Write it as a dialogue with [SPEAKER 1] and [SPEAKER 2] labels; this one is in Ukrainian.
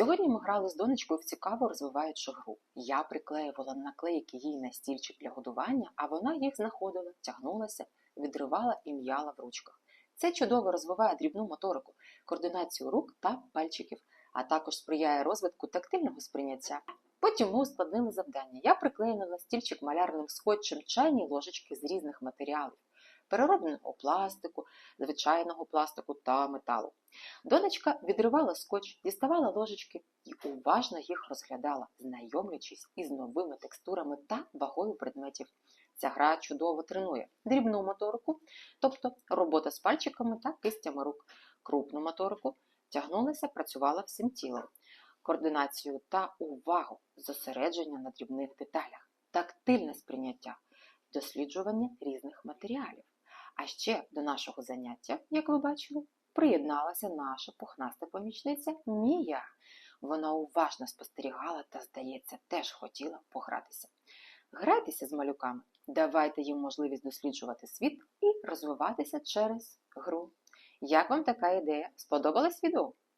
[SPEAKER 1] Сьогодні ми грали з донечкою в цікаву розвиваючу гру. Я приклеювала наклейки їй на стільчик для годування, а вона їх знаходила, тягнулася, відривала і м'яла в ручках. Це чудово розвиває дрібну моторику, координацію рук та пальчиків, а також сприяє розвитку тактильного сприйняття. Потім ми ускладнили завдання. Я приклеїла на стільчик малярним скотчем чайні ложечки з різних матеріалів, переробленого пластику, звичайного пластику та металу. Донечка відривала скотч, діставала ложечки і уважно їх розглядала, знайомлячись із новими текстурами та вагою предметів. Ця гра чудово тренує дрібну моторику, тобто робота з пальчиками та кистями рук, крупну моторику, тягнулася, працювала всім тілом, координацію та увагу, зосередження на дрібних деталях, тактильне сприйняття, досліджування різних матеріалів. А ще до нашого заняття, як ви бачили, приєдналася наша пухнаста помічниця Мія. Вона уважно спостерігала та, здається, теж хотіла погратися. Грайтеся з малюками, давайте їм можливість досліджувати світ і розвиватися через гру. Як вам така ідея? Сподобалось відео?